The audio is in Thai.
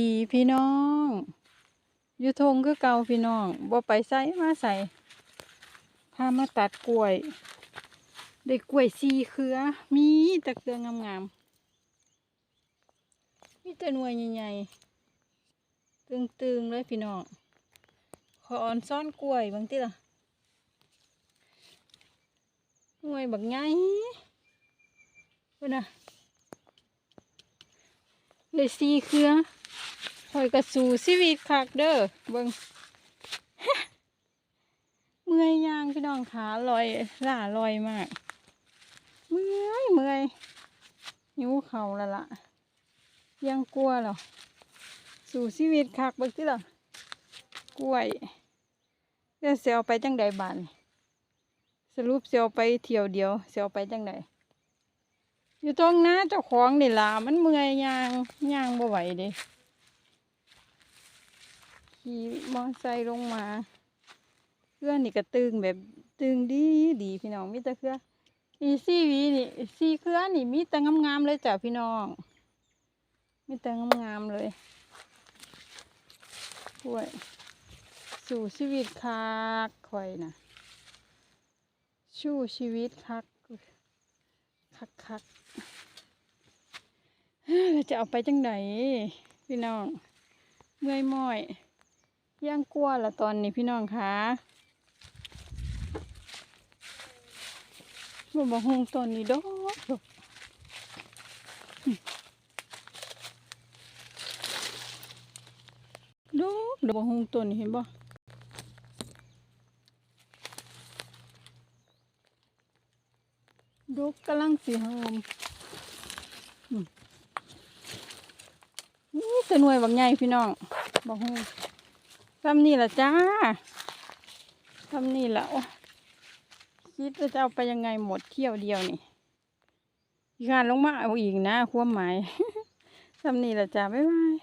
ดีพี่น้อง อยู่ทงคือเก่าพี่น้องบ่ไปใส่มาใส่พามาตัดกล้วย ได้กล้วยสีเครือ มีแต่เครืองามๆมีแต่หน่วยใหญ่ๆตึงๆเลยพี่น้องขอออนซ่อนกล้วยบางทีล่ะหน่วยบักใหญ่เพิ่นนะ เลยสีเครือคอยกระสูชีวิตคักเด้อเบิงเมื่อยยางพี่น้องขาลอยล่าลอยมาก เมื่อยเมื่อยหิวเข่าละละยังกลัวหรอสู่ชีวิตคักเบิกที่ล่ะกล้วยเดี๋ยวเสียวไปจังใดบานสรุปเสียวไปเที่ยวเดียวเสียวไปจังใด อยู่ตรงหน้าเจ้าของนี่ล่ะมันเมื่อยยางยางบ่ไหวเด้ขี่มอไซค์ลงมาเครื่องนี่ก็ตึงแบบตึงดีดีพี่น้องมีแต่เครืออีซี่วีนี่ซี่เครือนี่มีแต่งามๆเลยจ้ะพี่น้องมีแต่งามๆเลยกล้วยสู่ชีวิตคักคอยนะชู้ชีวิตคักคักคัก จะเอาไปจังไหนพี่น้อง เมื่อยม้อยย่างกลัวละตอนนี้พี่น้องคะบ่บอกหงตอนนี้ดอกดอกดอกดอกบ่หงต้นนี้เห็นบ่ดอกกำลังสีหอม นี่คือหน่วยบางใหญ่พี่น้องบอกฮู้ทำนี่แหละจ้าทำนี่และคิดว่าจะเอาไปยังไงหมดเที่ยวเดียวนี่กงานลงมาเอาอีกนะความหมายทำนี่แหละจ้าบ๊ายบาย